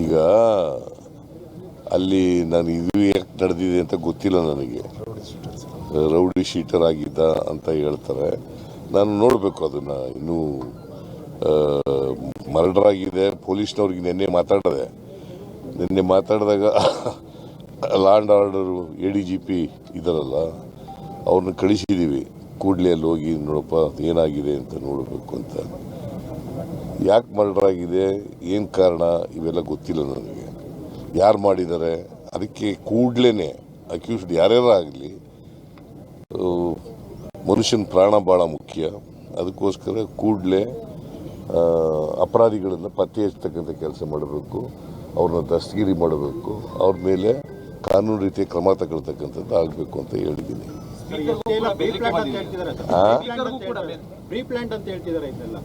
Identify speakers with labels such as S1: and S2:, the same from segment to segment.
S1: ಈಗ ಅಲ್ಲಿ ನಾನು ಇದು ಯಾಕೆ ನಡೆದಿದೆ ಅಂತ ಗೊತ್ತಿಲ್ಲ ನನಗೆ. ರೌಡಿ ಶೀಟರ್ ಆಗಿದ್ದ ಅಂತ ಹೇಳ್ತಾರೆ. ನಾನು ನೋಡಬೇಕು ಅದನ್ನ. ಇನ್ನೂ ಮರ್ಡರ್ ಆಗಿದೆ ಪೊಲೀಸ್ನವ್ರಿಗೆ ನಿನ್ನೆ ಮಾತಾಡಿದೆ. ನಿನ್ನೆ ಮಾತಾಡಿದಾಗ law and order A D G P ಇದ್ದಾರಲ್ಲ, ಅವ್ರನ್ನ ಕಳಿಸಿದ್ದೀವಿ ಕೂಡಲೇ ಅಲ್ಲಿ ಹೋಗಿ ನೋಡಪ್ಪ ಏನಾಗಿದೆ ಅಂತ ನೋಡಬೇಕು ಅಂತ. ಯಾಕೆ ಮರ್ಡರ್ ಆಗಿದೆ ಏನು ಕಾರಣ? ಇವೆಲ್ಲ ಗೊತ್ತಿಲ್ಲ ನನಗೆ. ಯಾರು ಮಾಡಿದ್ದಾರೆ? ಅದಕ್ಕೆ ಕೂಡಲೇ ಅಕ್ಯೂಸ್ಡ್ ಯಾರ್ಯಾರು ಆಗಲಿ ಮನುಷ್ಯನ ಪ್ರಾಣ ಭಾಳ ಮುಖ್ಯ. ಅದಕ್ಕೋಸ್ಕರ ಕೂಡಲೇ ಅಪರಾಧಿಗಳನ್ನು ಪತ್ತೆ ಹಚ್ಚತಕ್ಕಂಥ ಕೆಲಸ ಮಾಡಬೇಕು. ಅವ್ರನ್ನ ದಸ್ತಗಿರಿ ಮಾಡಬೇಕು. ಅವ್ರ ಮೇಲೆ ಕಾನೂನು ರೀತಿಯ ಕ್ರಮ ತಗೊಳ್ತಕ್ಕಂಥದ್ದು ಆಗಬೇಕು ಅಂತ ಹೇಳಿದ್ದೀನಿ.
S2: ಅಂತ ಹೇಳ್ತಿದ್ದಾರೆ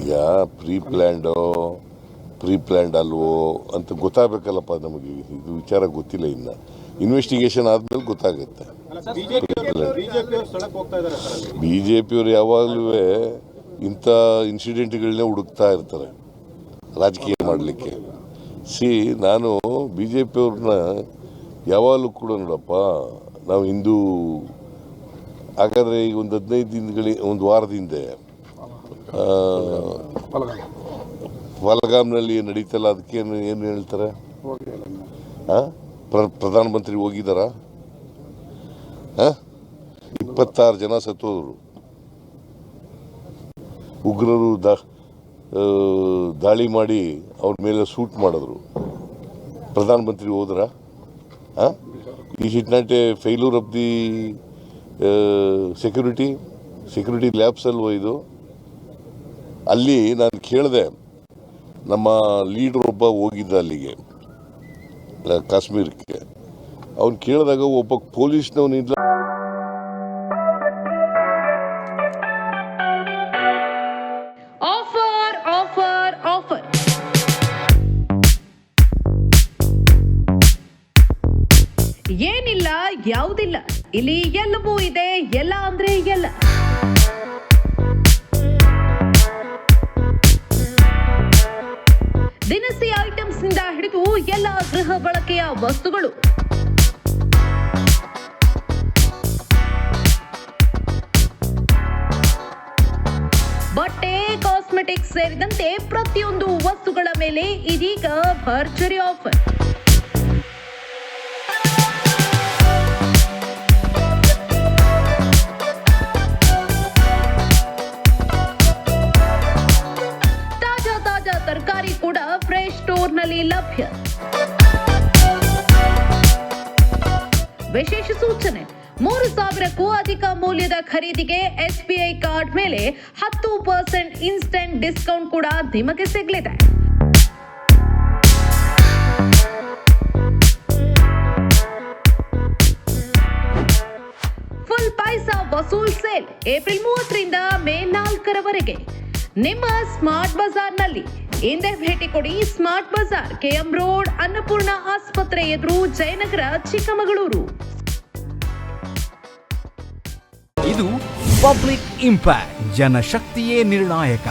S1: ಈಗ ಪ್ರೀ ಪ್ಲ್ಯಾಂಡೋ ಪ್ರೀ ಪ್ಲ್ಯಾಂಡ್ ಅಲ್ವೋ ಅಂತ ಗೊತ್ತಾಗಬೇಕಲ್ಲಪ್ಪ ನಮಗೆ. ಇದು ವಿಚಾರ ಗೊತ್ತಿಲ್ಲ ಇನ್ನು. ಇನ್ವೆಸ್ಟಿಗೇಷನ್ ಆದ್ಮೇಲೆ ಗೊತ್ತಾಗುತ್ತೆ. ಬಿ ಜೆ ಪಿಯವರು ಯಾವಾಗಲೂ ಇಂಥ ಇನ್ಸಿಡೆಂಟ್ಗಳನ್ನೇ ಹುಡುಕ್ತಾ ಇರ್ತಾರೆ. ರಾಜಕೀಯ ಮಾಡಲಿಕ್ಕೆ. ಸಿ, ನಾನು ಬಿ ಜೆ ಪಿಯವ್ರನ್ನ ಯಾವಾಗಲೂ ಕೂಡ ನೋಡಪ್ಪ, ನಾವು ಹಿಂದೂ, ಹಾಗಾದರೆ ಈಗ ಒಂದು ಹದಿನೈದು ದಿನಗಳಿಗೆ, ಒಂದು ವಾರದ ಪಹಲ್ಗಾಮ್ನಲ್ಲಿ ನಡೀತಲ್ಲ ಅದಕ್ಕೆ ಏನು ಹೇಳ್ತಾರೆ? ಆ? ಪ್ರ- ಪ್ರಧಾನಮಂತ್ರಿ ಹೋಗಿದ್ದಾರಾ ಇಪ್ಪತ್ತಾರು ಜನ ಸತ್ತೋದ್ರು. ಉಗ್ರರು ದಾಳಿ ಮಾಡಿ ಅವ್ರ ಮೇಲೆ ಸೂಟ್ ಮಾಡಿದ್ರು. ಪ್ರಧಾನಮಂತ್ರಿ ಹೋದ್ರ? ಈ it not a failure of the security security lapse ಅಲ್ವೋ ಇದು ಅಲ್ಲಿ ನಾನು ಕೇಳಿದೆ, ನಮ್ಮ ಲೀಡರ್ ಒಬ್ಬ ಹೋಗಿದ್ದ ಅಲ್ಲಿಗೆ ಕಾಶ್ಮೀರಕ್ಕೆ. ಅವ್ನು ಕೇಳಿದಾಗ ಒಬ್ಬ ಪೊಲೀಸ್ನವನಿಲ್ಲ
S3: ಆಫರ್ ಆಫರ್ ಆಫರ್ ಏನಿಲ್ಲ, ಯಾವುದಿಲ್ಲ. ಇಲ್ಲಿ ಎಲ್ಲವೂ ಇದೆ, ಎಲ್ಲ ಅಂದ್ರೆ ಎಲ್ಲ. ದಿನಸಿ ಐಟಮ್ಸ್ನಿಂದ ಹಿಡಿದು ಎಲ್ಲ ಗೃಹ ಬಳಕೆಯ ವಸ್ತುಗಳು. ಬಟ್ಟೆ, ಕಾಸ್ಮೆಟಿಕ್ಸ್ ಸೇರಿದಂತೆ ಪ್ರತಿಯೊಂದು ವಸ್ತುಗಳ ಮೇಲೆ ಇದೀಗ ಭರ್ಜರಿ ಆಫರ್. ತಾಜಾ ತಾಜಾ ತರಕಾರಿ ಕೂಡ ಸ್ಟೋರ್ನಲ್ಲಿ ಲಭ್ಯ. ವಿಶೇಷ ಸೂಚನೆ, ಮೂರು ಸಾವಿರಕ್ಕೂ ಅಧಿಕ ಮೌಲ್ಯದ ಖರೀದಿಗೆ ಎಸ್ಬಿಐ ಕಾರ್ಡ್ ಮೇಲೆ ಹತ್ತು ಪರ್ಸೆಂಟ್ ಇನ್ಸ್ಟೆಂಟ್ ಡಿಸ್ಕೌಂಟ್ ಕೂಡ ನಿಮಗೆ ಸಿಗಲಿದೆ. Full Paisa Vasool sale, April ಮೂವತ್ತರಿಂದ ಮೇ ನಾಲ್ಕರವರೆಗೆ. ನಿಮ್ಮ ಸ್ಮಾರ್ಟ್ ಬಜಾರ್ನಲ್ಲಿ ಹಿಂದೆ ಭೇಟಿ ಕೊಡಿ smart Bazaar, KM road, Annapurna ಆಸ್ಪತ್ರೆ ಎದುರು ಜಯನಗರ, ಚಿಕ್ಕಮಗಳೂರು.
S4: ಇದು ಪಬ್ಲಿಕ್ ಇಂಪ್ಯಾಕ್ಟ್, ಜನಶಕ್ತಿಯೇ ನಿರ್ಣಾಯಕ.